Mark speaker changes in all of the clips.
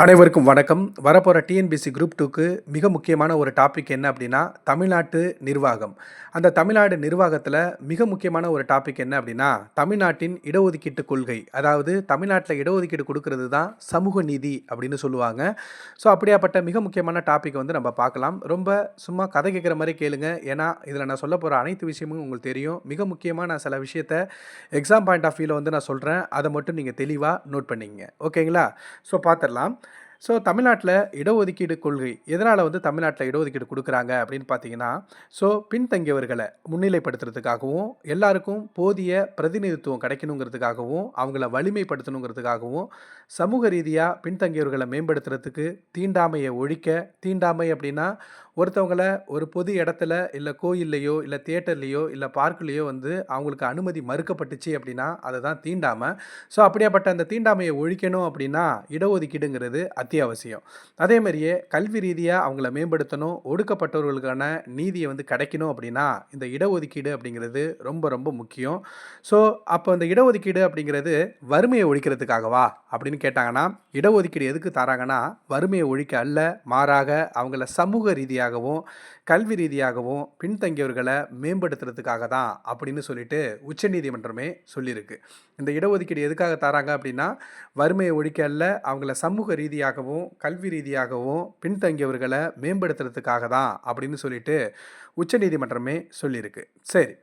Speaker 1: அனைவருக்கும் வணக்கம். வரப்போகிற டிஎன்பிசி குரூப் டூக்கு மிக முக்கியமான ஒரு டாபிக் என்ன அப்படின்னா தமிழ்நாட்டு நிர்வாகம். அந்த தமிழ்நாடு நிர்வாகத்தில் மிக முக்கியமான ஒரு டாபிக் என்ன அப்படின்னா தமிழ்நாட்டின் இடஒதுக்கீட்டு கொள்கை. அதாவது தமிழ்நாட்டில் இடஒதுக்கீடு கொடுக்கறது தான் சமூக நீதி அப்படின்னு சொல்லுவாங்க. ஸோ அப்படியாப்பட்ட மிக முக்கியமான டாபிக் வந்து நம்ம பார்க்கலாம். ரொம்ப சும்மா கதை கேட்குற மாதிரி கேளுங்க. ஏன்னா இதில் நான் சொல்ல போகிற அனைத்து விஷயமும் உங்களுக்கு தெரியும். மிக முக்கியமாக நான் சில விஷயத்த எக்ஸாம் பாயிண்ட் ஆஃப் வியூவில் வந்து நான் சொல்கிறேன் அதை மட்டும் நீங்கள் தெளிவாக நோட் பண்ணிங்க. ஓகேங்களா ஸோ பார்த்துடலாம். ஸோ தமிழ்நாட்டில் இடஒதுக்கீடு கொள்கை எதனால் வந்து தமிழ்நாட்டில் இடஒதுக்கீடு கொடுக்குறாங்க அப்படின்னு பார்த்தீங்கன்னா ஸோ பின்தங்கியவர்களை முன்னிலைப்படுத்துறதுக்காகவும் எல்லாருக்கும் போதிய பிரதிநிதித்துவம் கிடைக்கணுங்கிறதுக்காகவும் அவங்கள வலிமைப்படுத்தணுங்கிறதுக்காகவும் சமூக ரீதியாக பின்தங்கியவர்களை மேம்படுத்துறதுக்கு தீண்டாமையை ஒழிக்க தீண்டாமை அப்படின்னா ஒருத்தவங்கள ஒரு பொது இடத்துல இல்லை கோயில்லையோ இல்லை தியேட்டர்லேயோ இல்லை பார்க்குலேயோ வந்து அவங்களுக்கு அனுமதி மறுக்கப்பட்டுச்சு அப்படின்னா அதை தான் தீண்டாமல் ஸோ அப்படியாப்பட்ட அந்த தீண்டாமையை ஒழிக்கணும் அப்படின்னா இடஒதுக்கீடுங்கிறது அத்தியாவசியம். அதே மாதிரியே கல்வி ரீதியாக அவங்கள மேம்படுத்தணும் ஒடுக்கப்பட்டவர்களுக்கான நீதியை வந்து கிடைக்கணும் அப்படின்னா இந்த இடஒதுக்கீடு அப்படிங்கிறது ரொம்ப ரொம்ப முக்கியம். ஸோ அப்போ இந்த இடஒதுக்கீடு அப்படிங்கிறது வறுமையை ஒழிக்கிறதுக்காகவா அப்படின்னு கேட்டாங்கன்னா இடஒதுக்கீடு எதுக்கு தராங்கன்னா வறுமையை ஒழிக்க அல்ல மாறாக அவங்கள சமூக ரீதியாக ரீதியாகவும் கல்வி ரீதியாகவும் பின்தங்கியவர்களை மேம்படுத்துறதுக்காக தான் அப்படின்னு சொல்லிட்டு உச்சநீதிமன்றமே சொல்லியிருக்கு. இந்த இடஒதுக்கீடு எதுக்காக தராங்க அப்படின்னா வறுமையை ஒழிக்க அல்ல அவங்கள சமூக ரீதியாகவும் கல்வி ரீதியாகவும் பின்தங்கியவர்களை மேம்படுத்துறதுக்காக தான் அப்படின்னு சொல்லிட்டு உச்சநீதிமன்றமே சொல்லியிருக்கு. சரி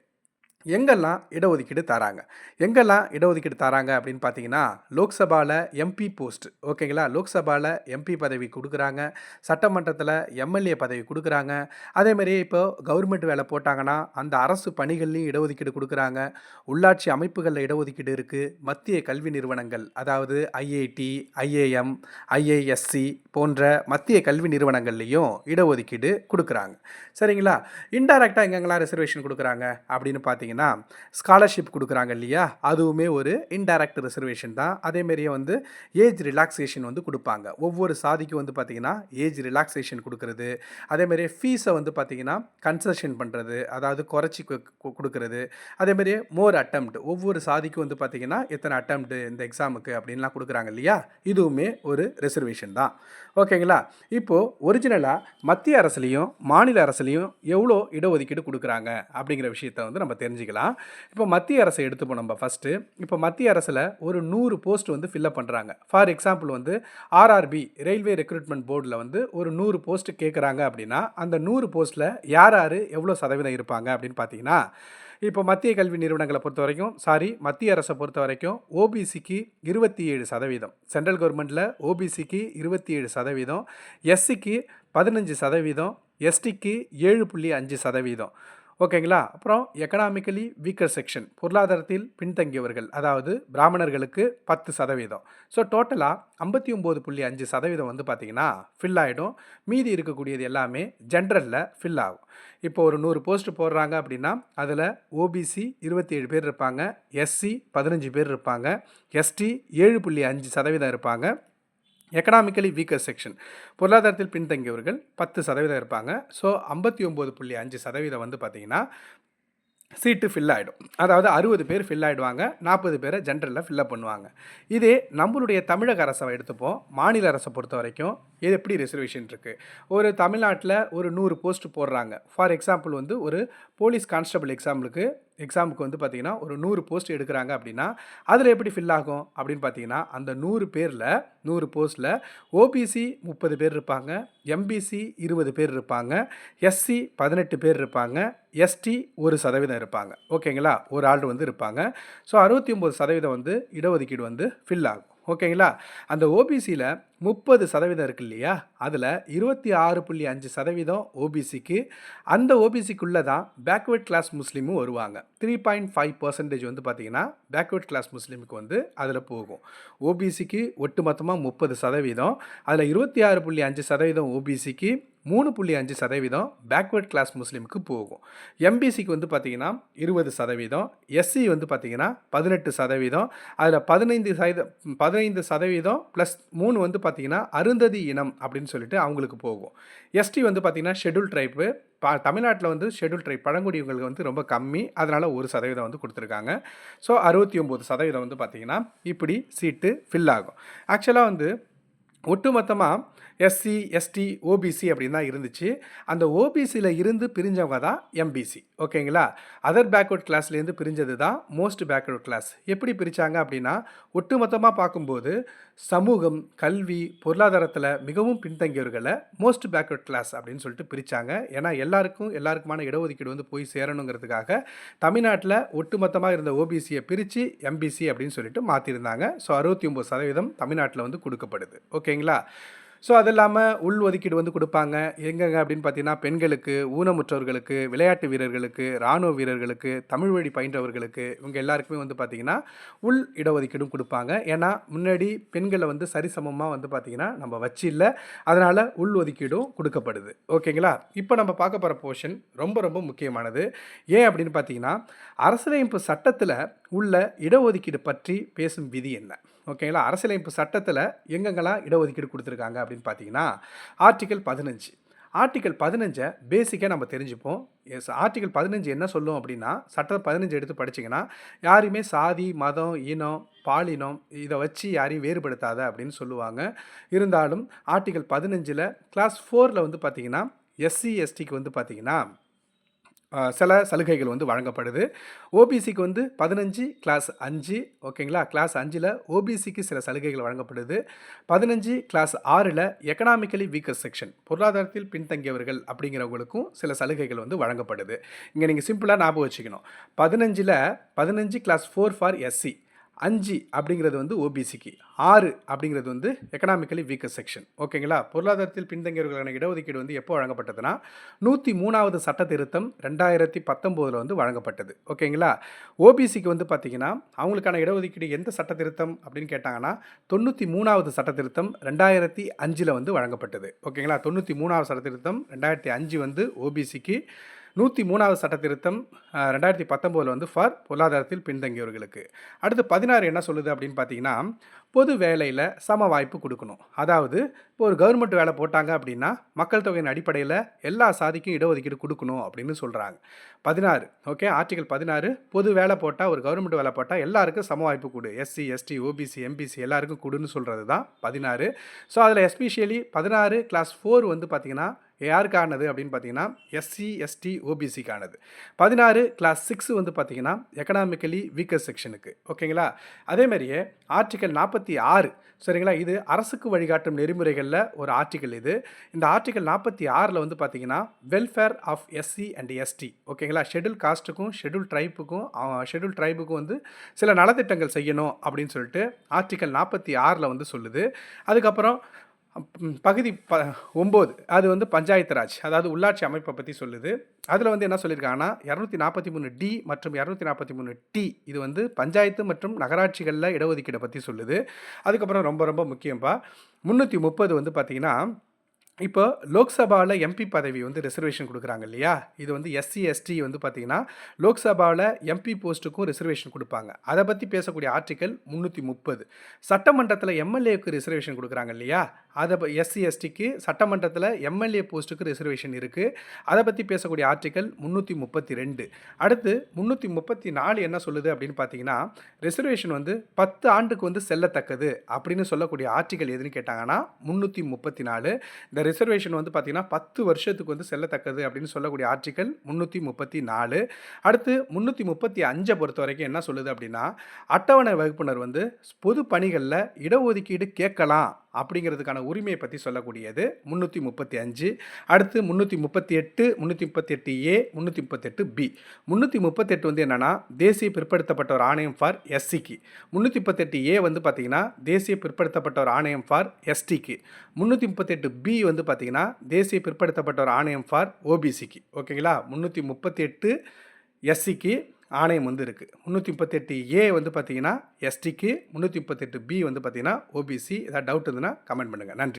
Speaker 1: எங்கெல்லாம் இடஒதுக்கீடு தராங்க? எங்கெல்லாம் இடஒதுக்கீடு தராங்க அப்படின்னு பார்த்தீங்கன்னா லோக்சபாவில் எம்பி போஸ்ட் ஓகேங்களா? லோக்சபாவில் எம்பி பதவி கொடுக்குறாங்க. சட்டமன்றத்தில் எம்எல்ஏ பதவி கொடுக்குறாங்க. அதேமாதிரி இப்போ கவர்மெண்ட் வேலை போட்டாங்கன்னா அந்த அரசு பணிகள்லையும் இடஒதுக்கீடு கொடுக்குறாங்க. உள்ளாட்சி அமைப்புகளில் இடஒதுக்கீடு இருக்குது மத்திய கல்வி நிறுவனங்கள் அதாவது ஐஐடி ஐஏஎம் ஐஏஎஸ்சி போன்ற மத்திய கல்வி நிறுவனங்கள்லேயும் இடஒதுக்கீடு கொடுக்குறாங்க. சரிங்களா? இன்டைரக்டாக எங்கெங்கெல்லாம் ரிசர்வேஷன் கொடுக்குறாங்க அப்படின்னு பார்த்தீங்கன்னா ஸ்காலர்ஷிப் கொடுக்குறாங்க இல்லையா? அதுவுமே ஒரு இன்டைரக்ட் ரிசர்வேஷன் தான். அதேமாரியே வந்து ஏஜ் ரிலாக்ஸேஷன் வந்து கொடுப்பாங்க. ஒவ்வொரு சாதிக்கும் வந்து பார்த்திங்கன்னா ஏஜ் ரிலாக்ஸேஷன் கொடுக்குறது. அதேமாரி ஃபீஸை வந்து பார்த்திங்கன்னா கன்செஷன் பண்ணுறது அதாவது குறைச்சி கொடுக்குறது. அதேமாரி மோர் அட்டம்ப்ட் ஒவ்வொரு சாதிக்கும் வந்து பார்த்திங்கன்னா எத்தனை அட்டம்ப்ட் இந்த எக்ஸாமுக்கு அப்படின்லாம் கொடுக்குறாங்க இல்லையா? இதுவுமே ஒரு ரிசர்வேஷன் தான். ஓகேங்களா? இப்போது ஒரிஜினலாக மத்திய அரசுலேயும் மாநில அரசுலேயும் எவ்வளோ இடஒதுக்கீடு கொடுக்குறாங்க அப்படிங்கிற விஷயத்தை வந்து நம்ம தெரிஞ்சுக்கலாம். இப்போ மத்திய அரசை எடுத்துப்போம் நம்ம ஃபஸ்ட்டு இப்போ மத்திய அரசில் ஒரு நூறு போஸ்ட் வந்து ஃபில்அப் பண்ணுறாங்க ஃபார் எக்ஸாம்பிள் வந்து ஆர்ஆர்பி ரயில்வே ரெக்ரூட்மெண்ட் போர்டில் வந்து ஒரு நூறு போஸ்ட் கேட்குறாங்க அப்படின்னா அந்த நூறு போஸ்ட்டில் யார் யார் எவ்வளோ சதவீதம் இருப்பாங்க அப்படின்னு பார்த்தீங்கன்னா இப்போ மத்திய கல்வி நிறுவனங்களை பொறுத்த வரைக்கும் சாரி மத்திய அரசை பொறுத்த வரைக்கும் ஓபிசிக்கு இருபத்தி ஏழு சதவீதம். சென்ட்ரல் கவர்மெண்ட்டில் ஓபிசிக்கு இருபத்தி ஏழு சதவீதம். எஸ்சிக்கு பதினஞ்சு சதவீதம். எஸ்டிக்கு ஏழு புள்ளி அஞ்சு சதவீதம். ஓகேங்களா? அப்புறம் எக்கனாமிக்கலி வீக்கர் செக்ஷன் பொருளாதாரத்தில் பின்தங்கியவர்கள் அதாவது பிராமணர்களுக்கு பத்து சதவீதம். ஸோ டோட்டலாக ஐம்பத்தி ஒம்பது புள்ளி அஞ்சு சதவீதம் வந்து பார்த்திங்கன்னா ஃபில் ஆகிடும் மீதி இருக்கக்கூடியது எல்லாமே ஜென்ரலில் ஃபில் ஆகும். இப்போ ஒரு நூறு போஸ்ட் போடுறாங்க அப்படின்னா அதில் ஓபிசி இருபத்தி ஏழு பேர் இருப்பாங்க எஸ்சி பதினஞ்சு பேர் இருப்பாங்க எஸ்டி ஏழு புள்ளி அஞ்சு சதவீதம் இருப்பாங்க எக்கனாமிக்கலி வீக்கர் செக்ஷன் பொருளாதாரத்தில் பின்தங்கியவர்கள் பத்து சதவீதம் இருப்பாங்க. ஸோ ஐம்பத்தி ஒம்பது புள்ளி அஞ்சு சதவீதம் வந்து பார்த்திங்கன்னா சீட்டு ஃபில் ஆகிடும் அதாவது அறுபது பேர் ஃபில் ஆகிடுவாங்க நாற்பது பேரை ஜென்ரலில் ஃபில்லப் பண்ணுவாங்க. இதே நம்மளுடைய தமிழக அரசை எடுத்துப்போம். மாநில அரசை பொறுத்த வரைக்கும் இது எப்படி ரிசர்வேஷன் இருக்குது ஒரு தமிழ்நாட்டில் ஒரு நூறு போஸ்ட் போடுறாங்க. ஃபார் எக்ஸாம்பிள் வந்து ஒரு போலீஸ் கான்ஸ்டபிள் எக்ஸாம்பிளுக்கு எக்ஸாமுக்கு வந்து பார்த்திங்கன்னா ஒரு நூறு போஸ்ட் எடுக்கிறாங்க அப்படின்னா அதில் எப்படி ஃபில் ஆகும் அப்படின்னு பார்த்தீங்கன்னா அந்த நூறு பேரில் நூறு போஸ்ட்டில் ஓபிசி முப்பது பேர் இருப்பாங்க எம்பிசி இருபது பேர் இருப்பாங்க எஸ்சி பதினெட்டு பேர் இருப்பாங்க எஸ்டி ஒரு சதவீதம் இருப்பாங்க. ஓகேங்களா ஒரு ஆள் வந்து இருப்பாங்க. ஸோ அறுபத்தி ஒம்பது சதவீதம் வந்து இடஒதுக்கீடு வந்து ஃபில் ஆகும். ஓகேங்களா? அந்த ஓபிசியில் முப்பது சதவீதம் இருக்கு இல்லையா? அதில் இருபத்தி ஆறு புள்ளி அஞ்சு சதவீதம் ஓபிசிக்கு அந்த ஓபிசிக்குள்ளே தான் பேக்வர்ட் கிளாஸ் முஸ்லீமும் வருவாங்க. த்ரீ பாயிண்ட் ஃபைவ் பர்சன்டேஜ் வந்து பார்த்திங்கன்னா பேக்வர்ட் கிளாஸ் முஸ்லீமுக்கு வந்து அதில் போகும். ஓபிசிக்கு ஒட்டுமொத்தமாக முப்பது சதவீதம். அதில் இருபத்தி ஆறு புள்ளி அஞ்சு சதவீதம் ஓபிசிக்கு மூணு புள்ளி அஞ்சு சதவீதம் பேக்வர்ட் கிளாஸ் முஸ்லீமுக்கு போகும். எம்பிசிக்கு வந்து பார்த்திங்கன்னா இருபது சதவீதம் எஸ்சி வந்து பார்த்திங்கன்னா பதினெட்டு சதவீதம் அதில் பதினைந்து சதவீதம் பதினைந்து சதவீதம் ப்ளஸ் மூணு வந்து பார்த்திங்கன்னா அருந்ததி இனம் அப்படின்னு சொல்லிட்டு அவங்களுக்கு போகும். எஸ்டி வந்து பார்த்திங்கன்னா ஷெட்யூல் ட்ரைப்பு பா தமிழ்நாட்டில் வந்து ஷெட்யூல் ட்ரைப் பழங்குடியினங்களுக்கு வந்து ரொம்ப கம்மி அதனால் ஒரு சதவீதம் வந்து கொடுத்துருக்காங்க. ஸோ அறுபத்தி ஒம்பது சதவீதம் வந்து பார்த்திங்கன்னா இப்படி சீட்டு ஃபில் ஆகும். ஆக்சுவலாக வந்து ஒட்டுமொத்தமாக எஸ்சி எஸ்டி ஓபிசி அப்படின்னு தான் இருந்துச்சு. அந்த ஓபிசியில் இருந்து பிரிஞ்சவங்க தான் எம்பிசி ஓகேங்களா? அதர் பேக்வர்ட் கிளாஸ்லேருந்து பிரிஞ்சது தான் மோஸ்ட் பேக்வர்ட் கிளாஸ் எப்படி பிரித்தாங்க அப்படின்னா ஒட்டுமொத்தமாக பார்க்கும்போது சமூகம் கல்வி பொருளாதாரத்தில் மிகவும் பின்தங்கியவர்களை மோஸ்ட் பேக்வர்ட் கிளாஸ் அப்படின்னு சொல்லிட்டு பிரித்தாங்க ஏன்னா எல்லாருக்கும் எல்லாருக்குமான இடஒதுக்கீடு வந்து போய் சேரணுங்கிறதுக்காக தமிழ்நாட்டில் ஒட்டுமொத்தமாக இருந்த ஓபிசியை பிரித்து எம்பிசி அப்படின்னு சொல்லிட்டு மாற்றிருந்தாங்க ஸோ அறுபத்தி ஒம்பது சதவீதம் தமிழ்நாட்டில் வந்து கொடுக்கப்படுது. ஓகேங்களா? ஸோ அது இல்லாமல் உள் ஒதுக்கீடு வந்து கொடுப்பாங்க. எங்கெங்க அப்படின்னு பார்த்தீங்கன்னா பெண்களுக்கு ஊனமுற்றவர்களுக்கு விளையாட்டு வீரர்களுக்கு இராணுவ வீரர்களுக்கு தமிழ் வழி பயின்றவர்களுக்கு இவங்க எல்லாருக்குமே வந்து பார்த்திங்கன்னா உள் இடஒதுக்கீடும் கொடுப்பாங்க. ஏன்னா முன்னாடி பெண்களை வந்து சரிசமமாக வந்து பார்த்திங்கன்னா நம்ம வச்சு இல்லை. அதனால் உள் ஒதுக்கீடும் கொடுக்கப்படுது. ஓகேங்களா? இப்போ நம்ம பார்க்க போகிற போர்ஷன் ரொம்ப ரொம்ப முக்கியமானது. ஏன் அப்படின்னு பார்த்தீங்கன்னா அரசியலமைப்பு சட்டத்தில் உள்ள இடஒதுக்கீடு பற்றி பேசும் விதி என்ன? ஓகேங்களா? அரசியலமைப்பு சட்டத்தில் எங்கெங்கெல்லாம் இடஒதுக்கீடு கொடுத்துருக்காங்க அப்படின்னு பார்த்தீங்கன்னா ஆர்டிக்கல் பதினஞ்சு. ஆர்டிக்கல் பதினஞ்சை பேசிக்காக நம்ம தெரிஞ்சுப்போம். எஸ் ஆர்டிக்கல் பதினஞ்சு என்ன சொல்லும் அப்படின்னா சட்டம் பதினஞ்சு எடுத்து படிச்சிங்கன்னா யாரையுமே சாதி மதம் இனம் பாலினம் இதை வச்சு யாரையும் வேறுபடுத்தாத அப்படின்னு சொல்லுவாங்க. இருந்தாலும் ஆர்டிக்கல் பதினஞ்சில் கிளாஸ் ஃபோரில் வந்து பார்த்திங்கன்னா எஸ்சி எஸ்டிக்கு வந்து பார்த்திங்கன்னா சில சலுகைகள் வந்து வழங்கப்படுது. ஓபிசிக்கு வந்து பதினஞ்சு கிளாஸ் அஞ்சு ஓகேங்களா? கிளாஸ் அஞ்சில் ஓபிசிக்கு சில சலுகைகள் வழங்கப்படுது. பதினஞ்சு கிளாஸ் ஆறில் எக்கனாமிக்கலி வீக்கர் செக்ஷன் பொருளாதாரத்தில் பின்தங்கியவர்கள் அப்படிங்கிறவங்களுக்கும் சில சலுகைகள் வந்து வழங்கப்படுது. இங்கே நீங்கள் சிம்பிளாக ஞாபகம் வச்சுக்கணும். பதினஞ்சில் பதினஞ்சு கிளாஸ் ஃபோர் ஃபார் எஸ்சி அஞ்சு அப்படிங்கிறது வந்து ஓபிசிக்கு ஆறு அப்படிங்கிறது வந்து எக்கனாமிக்கலி வீக்கர் செக்ஷன் ஓகேங்களா? பொருளாதாரத்தில் பின்தங்கியவர்களுக்கான இடஒதுக்கீடு வந்து எப்போ வழங்கப்பட்டதுன்னா நூற்றி மூணாவது சட்ட திருத்தம் ரெண்டாயிரத்தி பத்தொம்போதில் வந்து வழங்கப்பட்டது. ஓகேங்களா? ஓபிசிக்கு வந்து பார்த்திங்கன்னா அவங்களுக்கான இடஒதுக்கீடு எந்த சட்ட திருத்தம் அப்படின்னு கேட்டாங்கன்னா தொண்ணூற்றி மூணாவது சட்ட திருத்தம் ரெண்டாயிரத்தி அஞ்சில் வந்து வழங்கப்பட்டது. ஓகேங்களா? தொண்ணூற்றி மூணாவது சட்ட திருத்தம் ரெண்டாயிரத்தி அஞ்சு வந்து ஓபிசிக்கு நூற்றி மூணாவது சட்ட திருத்தம் ரெண்டாயிரத்தி பத்தொம்போதில் வந்து ஃபார் பொருளாதாரத்தில் பின்தங்கியவர்களுக்கு. அடுத்து பதினாறு என்ன சொல்லுது அப்படின்னு பார்த்தீங்கன்னா பொது வேலையில் சம வாய்ப்பு கொடுக்கணும். அதாவது இப்போ ஒரு கவர்மெண்ட் வேலை போட்டாங்க அப்படின்னா மக்கள் தொகையின் அடிப்படையில் எல்லா சாதிக்கும் இடஒதுக்கீடு கொடுக்கணும் அப்படின்னு சொல்கிறாங்க பதினாறு ஓகே ஆர்டிகல் பதினாறு பொது வேலை போட்டால் ஒரு கவர்மெண்ட் வேலை போட்டால் எல்லாருக்கும் சம வாய்ப்பு கொடு. எஸ்சி எஸ்டி ஓபிசி எம்பிசி எல்லாருக்கும் கொடுன்னு சொல்கிறது தான் பதினாறு. ஸோ அதில் எஸ்பெஷியலி பதினாறு கிளாஸ் ஃபோர் வந்து பார்த்திங்கன்னா யாருக்கானது அப்படின்னு பார்த்தீங்கன்னா எஸ்சி எஸ்டி ஓபிசிக்கானது பதினாறு கிளாஸ் சிக்ஸ் வந்து பார்த்தீங்கன்னா எக்கனாமிக்கலி வீக்கர் செக்ஷனுக்கு ஓகேங்களா? அதேமாதிரியே ஆர்டிக்கல் நாற்பத்தி ஆறு சரிங்களா? இது அரசுக்கு வழிகாட்டும் நெறிமுறைகளில் ஒரு ஆர்டிக்கல் இது. இந்த ஆர்டிக்கல் நாற்பத்தி ஆறில் வந்து பார்த்தீங்கன்னா welfare of SC and ST ஓகேங்களா? ஷெடியூல் காஸ்ட்டுக்கும் ஷெடியூல் ட்ரைப்புக்கும் ஷெடியூல் ட்ரைபுக்கும் வந்து சில நலத்திட்டங்கள் செய்யணும் அப்படின்னு சொல்லிட்டு ஆர்டிக்கல் நாற்பத்தி ஆறில் வந்து சொல்லுது. அதுக்கப்புறம் பகுதி ப ஒம்பது. அது வந்து பஞ்சாயத்து ராஜ் அதாவது உள்ளாட்சி அமைப்பை பற்றி சொல்லுது. அதில் வந்து என்ன சொல்லியிருக்காங்கன்னா இரநூத்தி நாற்பத்தி மூணு டி மற்றும் இரநூத்தி நாற்பத்தி மூணு டி இது வந்து பஞ்சாயத்து மற்றும் நகராட்சிகளில் இடஒதுக்கீடை பற்றி சொல்லுது. அதுக்கப்புறம் ரொம்ப ரொம்ப முக்கியம்பா முந்நூற்றி முப்பது வந்து பார்த்திங்கன்னா இப்போ லோக்சபாவில் எம்பி பதவி வந்து ரிசர்வேஷன் கொடுக்குறாங்க இல்லையா? இது வந்து எஸ்சி எஸ்டி வந்து பார்த்திங்கன்னா லோக்சபாவில் எம்பி போஸ்ட்டுக்கும் ரிசர்வேஷன் கொடுப்பாங்க. அதை பற்றி பேசக்கூடிய ஆர்டிக்கல் முந்நூற்றி முப்பது சட்டமன்றத்தில் எம்எல்ஏக்கு ரிசர்வேஷன் கொடுக்குறாங்க இல்லையா? அதை எஸ்சி எஸ்டிக்கு சட்டமன்றத்தில் எம்எல்ஏ போஸ்ட்டுக்கு ரிசர்வேஷன் இருக்குது அதை பற்றி பேசக்கூடிய ஆர்டிக்கல் முந்நூற்றி முப்பத்தி ரெண்டு. அடுத்து முந்நூற்றி முப்பத்தி நாலு என்ன சொல்லுது அப்படின்னு பார்த்தீங்கன்னா ரிசர்வேஷன் வந்து பத்து ஆண்டுக்கு வந்து செல்லத்தக்கது அப்படின்னு சொல்லக்கூடிய ஆர்டிக்கல் எதுன்னு கேட்டாங்கன்னா முந்நூற்றி முப்பத்தி நாலு. இந்த ரிசர்வேஷன் வந்து பார்த்திங்கன்னா பத்து வருஷத்துக்கு வந்து செல்லத்தக்கது அப்படின்னு சொல்லக்கூடிய ஆர்டிக்கல் முந்நூற்றி முப்பத்தி நாலு. அடுத்து முந்நூற்றி முப்பத்தி அஞ்சை பொறுத்த வரைக்கும் என்ன சொல்லுது அப்படின்னா அட்டவணை வகுப்பினர் வந்து பொது பணிகளில் இடஒதுக்கீடு கேட்கலாம். அப்படிங்கிறதுக்கான உரிமையை பற்றி சொல்லக்கூடியது முந்நூற்றி முப்பத்தி அஞ்சு அடுத்து முந்நூற்றி முப்பத்தி எட்டு முந்நூற்றி முப்பத்தி எட்டு ஏ முந்நூற்றி முப்பத்தெட்டு பி. முந்நூற்றி முப்பத்தெட்டு வந்து என்னென்னா தேசிய பிற்படுத்தப்பட்ட ஒரு ஆணையம் ஃபார் எஸ்சிக்கு முந்நூற்றி முப்பத்தெட்டு ஏ வந்து பார்த்திங்கன்னா தேசிய பிற்படுத்தப்பட்ட ஒரு ஆணையம் ஃபார் எஸ்டிக்கு முந்நூற்றி முப்பத்தெட்டு பி வந்து பார்த்திங்கன்னா தேசிய பிற்படுத்தப்பட்ட ஒரு ஆணையம் ஃபார் ஓபிசிக்கு ஓகேங்களா? முந்நூற்றி முப்பத்தி எட்டு எஸ்சிக்கு ஆணையம் வந்து இருக்குது முந்நூற்றி முப்பத்தெட்டு ஏ வந்து பார்த்தீங்கன்னா எஸ்டிக்கு முந்நூற்றி முப்பத்தெட்டு பி வந்து பார்த்தீங்கன்னா ஓபிசி ஏதாவது டவுட் இருந்ததுன்னா கமெண்ட் பண்ணுங்கள் நன்றி.